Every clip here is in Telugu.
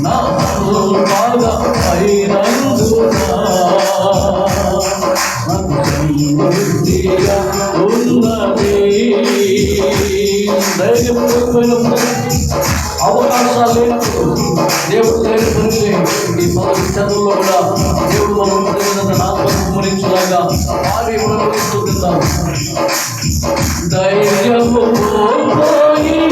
నాకు బాగా అయినందుగా ఉన్నది ధైర్యం లేకపోయినప్పుడు అవకాశాలు లేనప్పుడు దేవుడు ధైర్యపరిచే ఈ పదవి చదువుల్లో కూడా దేవుడు మనం ఆత్మస్మరించలాగా వారి మనం ధైర్యము పోయి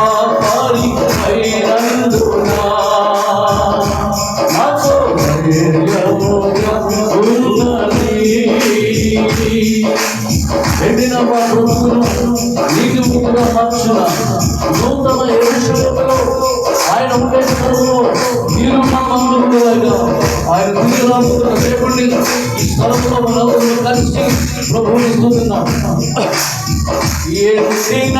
సాక్షుగా నూతన ఏడుషులతో ఆయన ఉపయోగంలో మీరు ఉండేవారుగా ఆయన తిరిగి రాబోతున్న దేవుణ్ణి ఈ స్థలంలో మనందరూ కలిసి ప్రభువుని ఇస్తున్నాం ఎదిన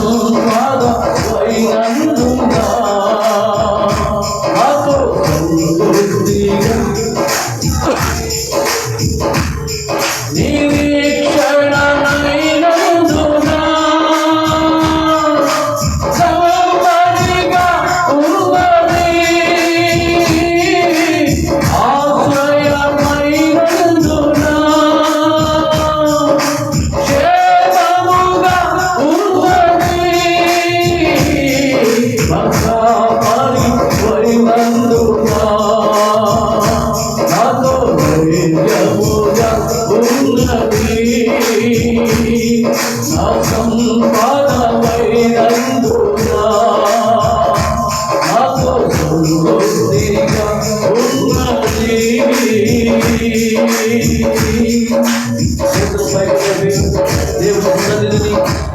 సఖీ నా సంపా